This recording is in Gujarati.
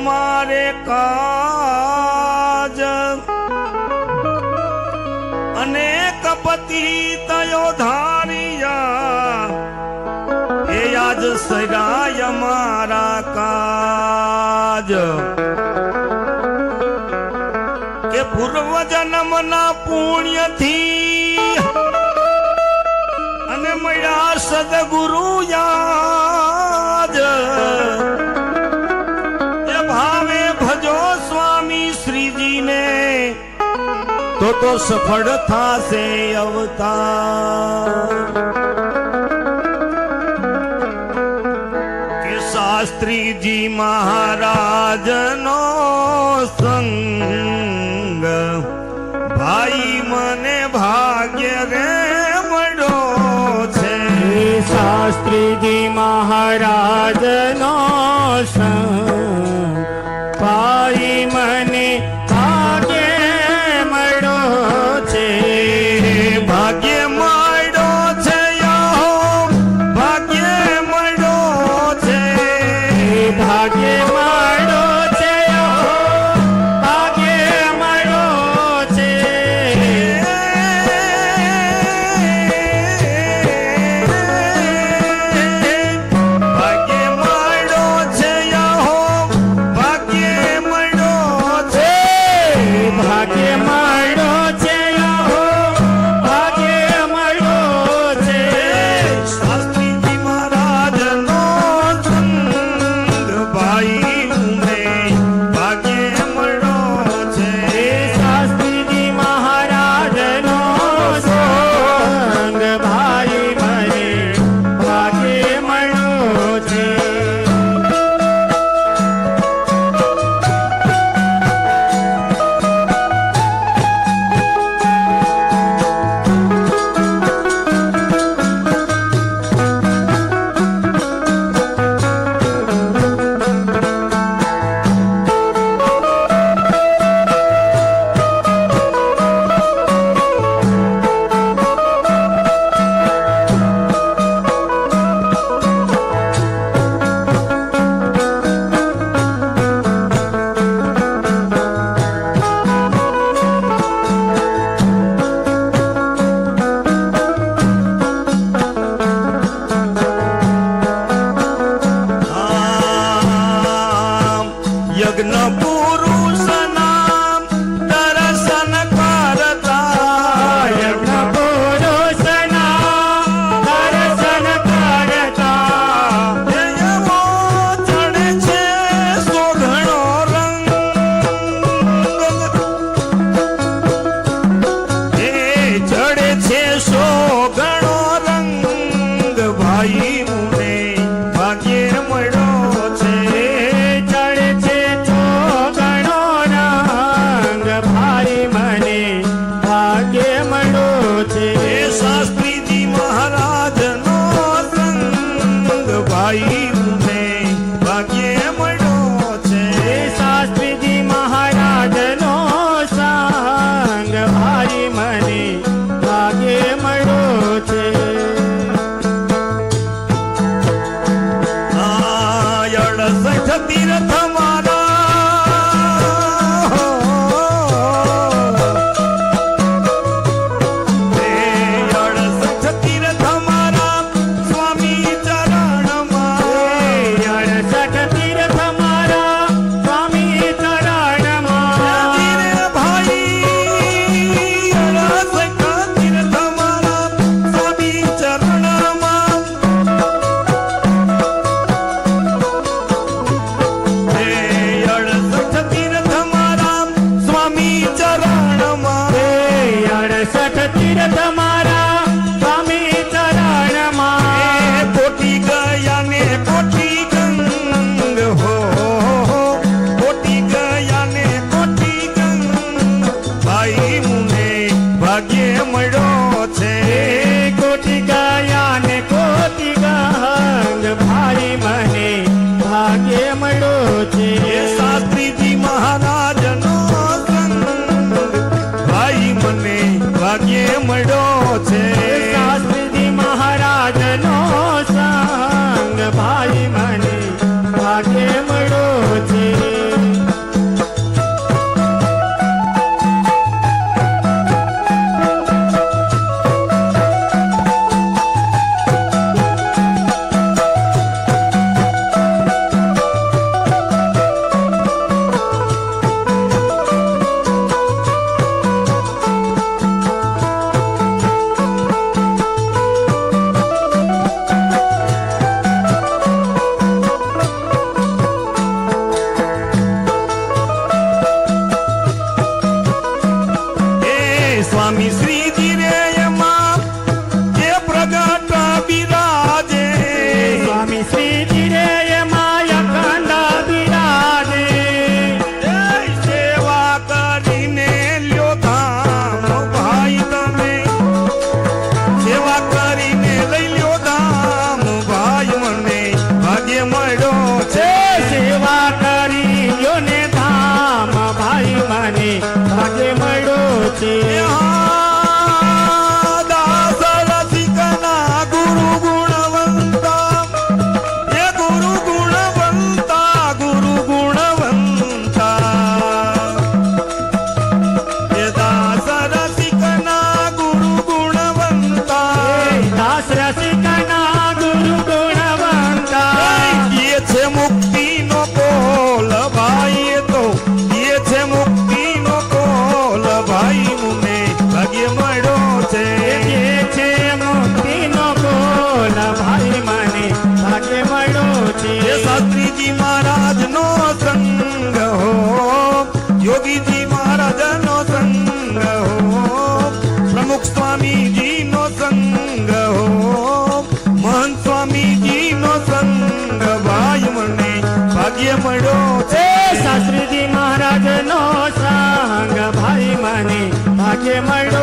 તમારે કાજ. અનેક પતિ તયો ધારિયા એ આજ સગાય મારા કાજ. કે પૂર્વ જન્મના પુણ્યથી અને મળ્યા સદગુરુ યાદ તો સફળ થાશે અવતાર. કે શાસ્ત્રીજી મહારાજનો સંગ ભાઈ મને ભાગ્ય રે મળ્યો છે. શાસ્ત્રીજી મહારાજનો ચડે ગણો રંગ ભાઈ મુને ભાગ્ય મળ્યો છે. ચડે છે ચોગણો રંગ ભાઈ મને ભાગ્ય મળ્યો છે. શાસ્ત્રીજી મહારાજનો સંગ ભાઈ મુને ભાગ્ય મળ્યો છે. શાસ્ત્રીજી મહારાજનો સંગ ભાઈ મને ભાગ્ય விடதமா છે શાસ્ત્રીજી મહારાજ નો સંગ હો. યોગીજી મહારાજ નો સંગ હો. પ્રમુખ સ્વામીજી નો સંગ હો. મહંત સ્વામીજી નો સંગ ભાઈ મને ભાગ્ય મળ્યો છે. શાસ્ત્રીજી મહારાજ નો સંગ ભાઈ મને ભાગ્ય મળ્યો